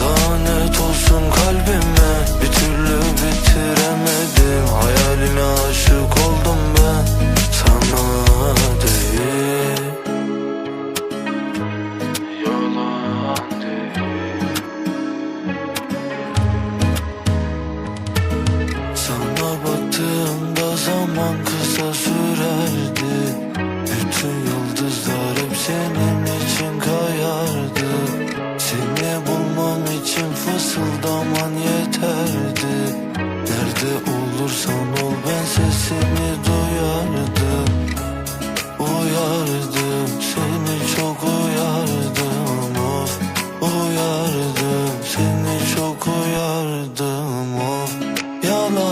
Lanet olsun kalbime Bir türlü bitiremedim. Hayaline aşık oldum ben Sana değil. Yalan değil. Sana baktığımda zaman kısa sürerdi. Bütün yeterdi Nerede olursan ol ben sesini duyardım Uyardım seni çok uyardım of Uyardım seni çok uyardım of. Yalan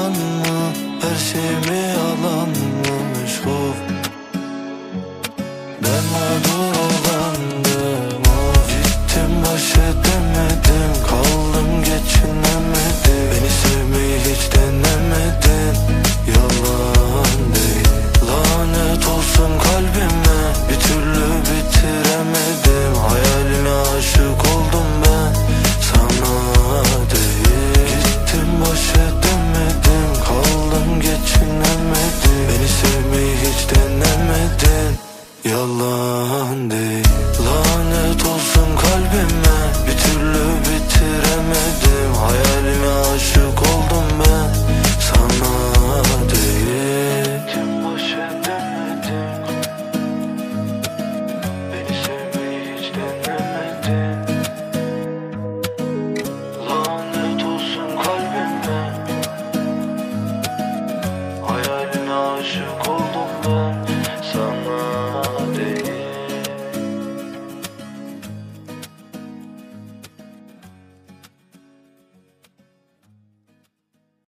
Yalan değil